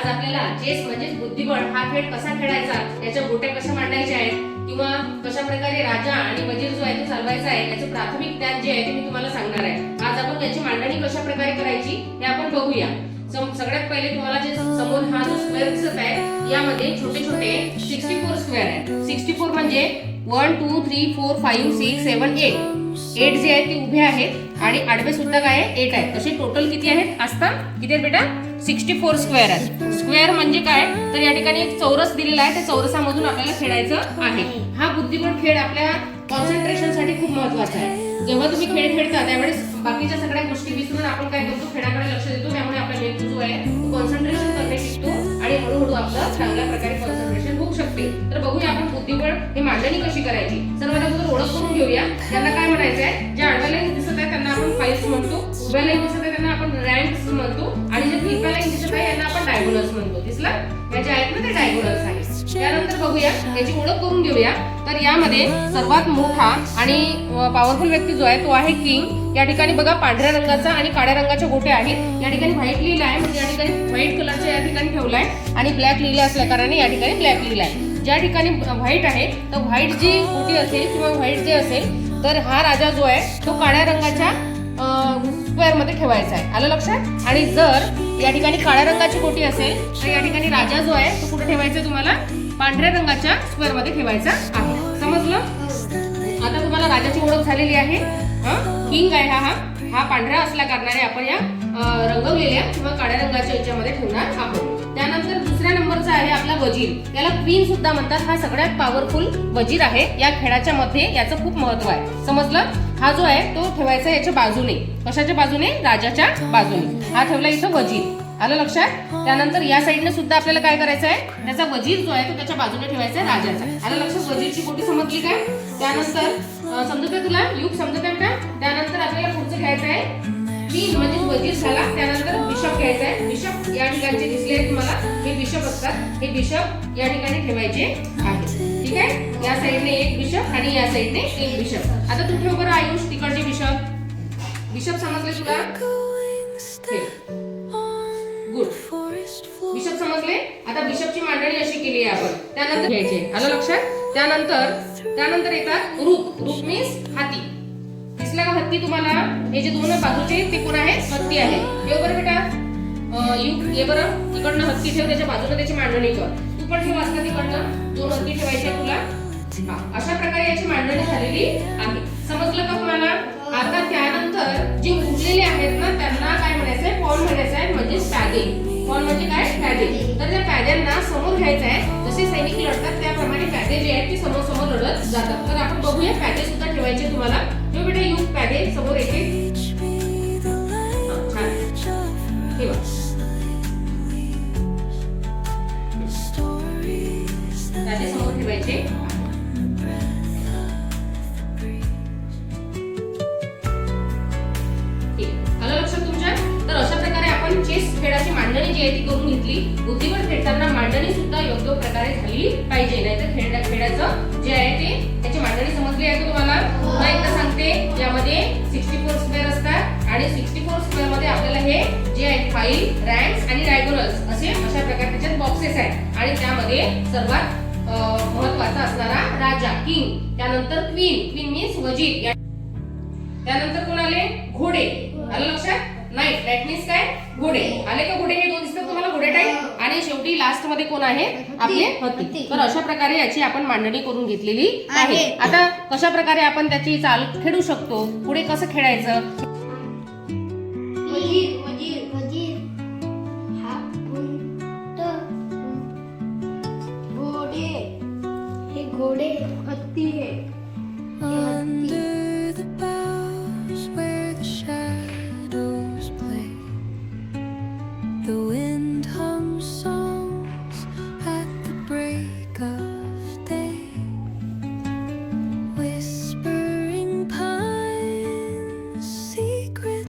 आज आपल्याला चेस म्हणजेच बुद्धिबळ हा खेळ कसा खेळायचा याच्या गोट्या कशा मांडायच्या आहेत किंवा कशा प्रकारे राजा आणि वजीर जो आहे तो चालवायचा आहे त्याचं प्राथमिक ज्ञान जे आहे ते मी तुम्हाला सांगणार आहे. आज आपण त्याची मांडणी कशा प्रकारे करायची हे आपण बघूया. सगळ्यात पहिले तुम्हाला जे समोर हा जो स्क्वेअर दिसत आहे यामध्ये छोटे छोटे सिक्स्टी फोर स्क्वेअर आहेत. सिक्स्टी फोर म्हणजे one two three four five six seven eight eight जे आहेत ते उभे आहेत आणि आडवे सुद्धा काय आहे एट आहेत. तसे टोटल किती आहेत? असतात किती आहेत बेटा? सिक्स्टी फोर स्क्वेअर आहेत. स्क्वेअर म्हणजे काय? तर या ठिकाणी एक चौरस दिलेला आहे. त्या चौरसामधून आपल्याला खेळायचं आहे. हा बुद्धिबळ खेळ आपल्या कॉन्सन्ट्रेशनसाठी खूप महत्त्वाचा आहे. जेव्हा तुम्ही खेळ खेळता त्यावेळेस बाकीच्या सगळ्या गोष्टी विसरून आपण काय करतो? खेळाकडे लक्ष देतो. त्यामुळे आपला मेंदू जो आहे कॉन्सन्ट्रेशन करणे शिकतो आणि हळूहळू आपलं चांगल्या प्रकारे कॉन्सन्ट्रेशन होऊ शकते. तर बघूया आपण बुद्धिबळ हे मांडणी कशी करायची? सर्वात अगोदर ओळख करून घेऊया. त्यांना काय म्हणायचं आहे ज्या आडव्या लाईन दिसत आहे त्यांना आपण फाईल्स म्हणतो. उभ्या लाईन दिसत आहे त्यांना आपण रँक्स म्हणतो. आहे यांना आपण डायगोनल्स म्हणतो. या ज्या आहेत ना ते डायगोनल्स आहेत. त्यानंतर बघूया याची ओळख करून घेऊया. तर यामध्ये सर्वात मोठा आणि पॉवरफुल व्यक्ती जो आहे तो आहे किंग या ठिकाणी बघा पांढऱ्या रंगाचा आणि काळ्या रंगाच्या गोट्या आहेत. या ठिकाणी व्हाईट लिहिलं आहे. म्हणजे या ठिकाणी व्हाईट कलरच्या या ठिकाणी ठेवलाय. आणि ब्लॅक लिहिलं असल्या कारणाने या ठिकाणी ब्लॅक लिहिला आहे ज्या ठिकाणी व्हाईट आहे तर व्हाईट जी गोटी असेल किंवा व्हाईट जे असेल तर हा राजा जो आहे तो काळ्या रंगाच्या स्क्वेअरमध्ये ठेवायचा आहे. आलं लक्षात? आणि जर या ठिकाणी काळ्या रंगाची कोटी असेल तर या ठिकाणी राजा जो आहे तो कुठे ठेवायचा आहे तुम्हाला? पांढऱ्या रंगाच्या स्क्वेअरमध्ये ठेवायचा आहे. समजलं? आता तुम्हाला राजाची ओळख झालेली आहे. किंग आहे हा हा. हा पांढरा असल्या कारणाने आपण या रंगवलेल्या किंवा काळ्या रंगाच्या याच्यामध्ये ठेवणार आहोत. आपला वजीर. याला क्वीन सुद्धा म्हणतात. हा सगळ्यात पॉवरफुल वजीर आहे. या खेळाच्या मध्ये याचं खूप महत्त्व आहे. समजलं? हा जो आहे तो ठेवायचा याच्या बाजूने. कशाच्या बाजूने? राजाच्या बाजूने. हा ठेवला इथं वजीर. आलं लक्षात? त्यानंतर या साईडने सुद्धा आपल्याला काय करायचं आहे? त्याचा वजीर जो आहे तो त्याच्या बाजूने ठेवायचा आहे राजाचा. आलं लक्षात? वजीरची गोटी समजली काय? त्यानंतर समजत आहे तुला? युग समजत आहे का? त्यानंतर आपल्याला पुढचं घ्यायचं आहे. तीन म्हणजे वजीर झाला. त्यानंतर बिशप घ्यायचा आहे. बिशप या ठिकाणचे दिसले आहेत तुम्हाला. हे बिशप असतात. हे बिशप या ठिकाणी ठेवायचे आहे ठीक आहे? या साईडने एक बिशप आणि या साईडने एक बिशप. आता तू ठेव बरं आयुष तिकडचे बिशप. बिशप समजले तुला? गुड बिशप समजले? आता बिशपची मांडणी अशी केली आहे आपण. त्यानंतर घ्यायचे. आलं लक्षात? त्यानंतर त्यानंतर येतात रूप. रूप मीन्स हाती. हत्ती तुम्हाला हे जे दोन बाजूचे ते कोण आहे हत्ती आहे. ठेव बरं बेटा. यू ये बरं. तिकडनं हत्ती ठेव त्याच्या बाजूला त्याची मांडणी कर तू पण ठेव असता तिकडनं. दोन हत्ती ठेवायचे तुला. अशा प्रकारे याची मांडणी झालेली आहे. समजलं का तुम्हाला? आता त्यानंतर जे उरलेले आहेत ना त्यांना काय म्हणायचंय पॉन म्हणायचं आहे म्हणजे पॅदे पॉन म्हणजे काय? पॅदे तर त्या पॅद्यांना समोर घ्यायचं आहे. जसे सैनिक लढतात त्याप्रमाणे पॅदे जे आहेत ते समोर समोर लढत जातात. तर आपण बघूया पॅदे सुद्धा ठेवायचे तुम्हाला. जो बेटा युग पॅदे समोर येते. हा, समोर ठेवायचे. ठीक. आलं तुमच्या? तर अशा प्रकारे आपण चेस खेळाची मांडणी जी आहे ती करून घेतली. बुद्धिबळ खेळताना मांडणी सुद्धा योग्य प्रकारे झाली पाहिजे. नाहीतर खेळ खेळाचं जे आहे यामध्ये सिक्स्टी फोर स्क्वेअर असतात आणि सिक्स्टी फोर स्क्वेअरमध्ये आपल्याला हे जे आहे फाईल रँक्स आणि डायगोनल्स असे अशा प्रकारे त्याच्यात बॉक्सेस आहेत. आणि त्यामध्ये सर्वात महत्त्वाचा असणारा राजा किंग त्यानंतर क्वीन क्वीन मीन्स वजीर त्यानंतर कोण आले? घोडे. आलं लक्षात? नाईट दॅट मीन्स काय? घोडे. आले का घोडे? हे दोन दिसतात तुम्हाला घोडे टाईप आणि शेवटी लास्टमध्ये कोण आहे? आपले? हत्ती तर अशा प्रकारे याची आपण मांडणी करून घेतलेली आहे. आहे. आता कशा प्रकारे आपण त्याची चाल खेळू शकतो? पुढे कसं खेळायचं?